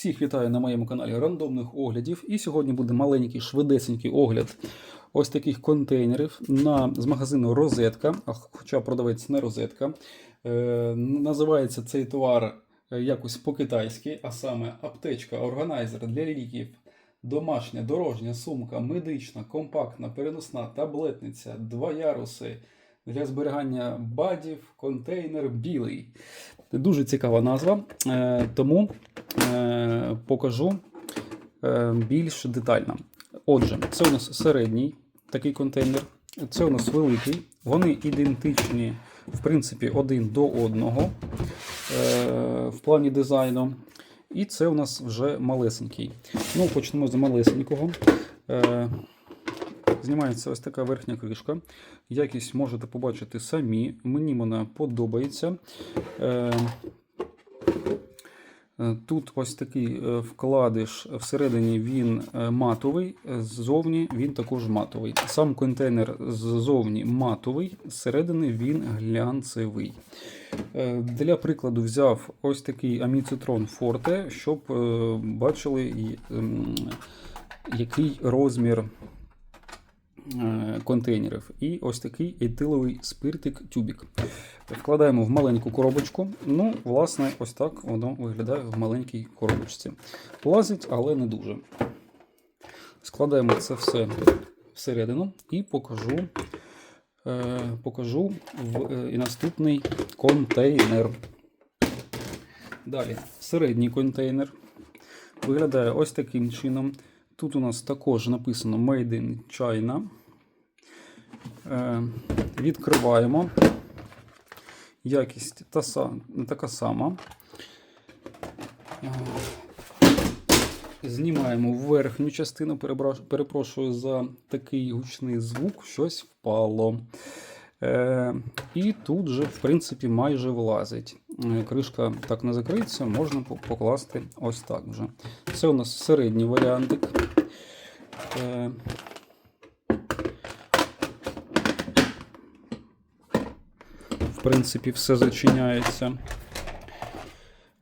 Всіх вітаю на моєму каналі рандомних оглядів. І сьогодні буде маленький швидесенький огляд ось таких контейнерів на, з магазину Розетка, хоча продавець не розетка. Е, називається цей товар е, якось по-китайськи, а саме аптечка, органайзер для ліків, домашня, дорожня сумка, медична, компактна, переносна, таблетниця, два яруси для зберігання бадів, контейнер білий. Дуже цікава назва, е, тому е, покажу е, більш детально. Отже, це у нас середній такий контейнер, це у нас великий. Вони ідентичні, в принципі, один до одного в плані дизайну. І це у нас вже малесенький. Ну, почнемо з малесенького. Знімається ось така верхня кришка. Якість можете побачити самі. Мені вона подобається. Е, е, Тут ось такий е, вкладиш всередині він матовий, ззовні він також матовий. Сам контейнер ззовні матовий, зсередини він глянцевий. Для прикладу взяв ось такий Amicitroon Forte, щоб бачили, ем, який розмір контейнерів. І ось такий етиловий спиртик тюбік. Вкладаємо в маленьку коробочку. Ну, власне, ось так воно виглядає в маленькій коробочці. Влазить, але не дуже. Складаємо це все всередину і покажу, е, покажу в е, наступний контейнер. Далі, середній контейнер. Виглядає ось таким чином. Тут у нас також написано Made in China. Е, відкриваємо. Якість та, така сама. Знімаємо верхню частину, перепрошую за такий гучний звук, щось впало. Е, і тут же, в принципі, майже влазить. Е, Кришка так не закриється, можна покласти ось так вже. Це у нас середній варіантик. Принципі, все зачиняється.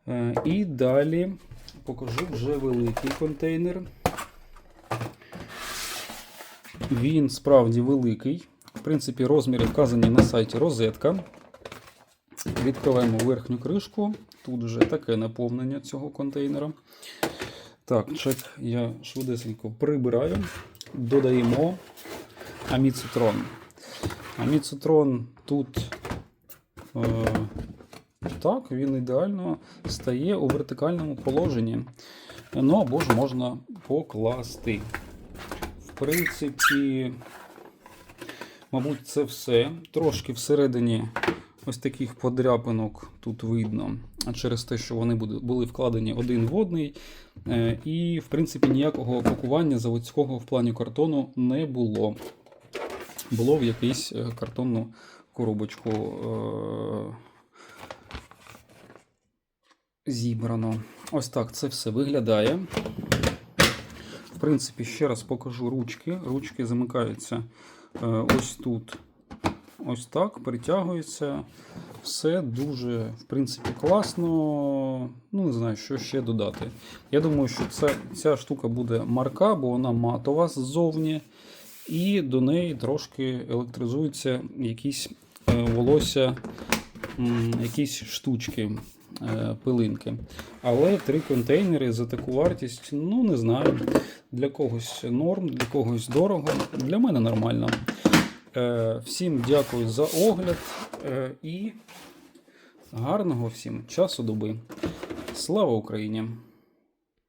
Е, І далі покажу вже великий контейнер. Він справді великий. В принципі, розміри вказані на сайті розетка. Відкриваємо верхню кришку. Тут вже таке наповнення цього контейнера. Так, чек я швидесенько прибираю. Додаємо аміцитрон. Аміцитрон тут так, він ідеально стає у вертикальному положенні. Ну або ж можна покласти. В принципі, мабуть, це все. Трошки всередині ось таких подряпинок тут видно, через те, що вони були- вкладені один в одний. Е, І, в принципі, ніякого пакування заводського в плані картону не було. Було в якусь е, картонну коробочку е, зібрано. Ось так це все виглядає. В принципі, ще раз покажу ручки. Ручки замикаються е, ось тут. Ось так, притягується. Все дуже, в принципі, класно. Ну, не знаю, що ще додати. Я думаю, що це, ця штука буде марка, бо вона матова ззовні. І до неї трошки електризуються якісь волосся, якісь штучки, е, пилинки. Але три контейнери за таку вартість, ну не знаю. Для когось норм, для когось дорого. Для мене нормально. Е, Всім дякую за огляд е, і гарного всім часу доби. Слава Україні!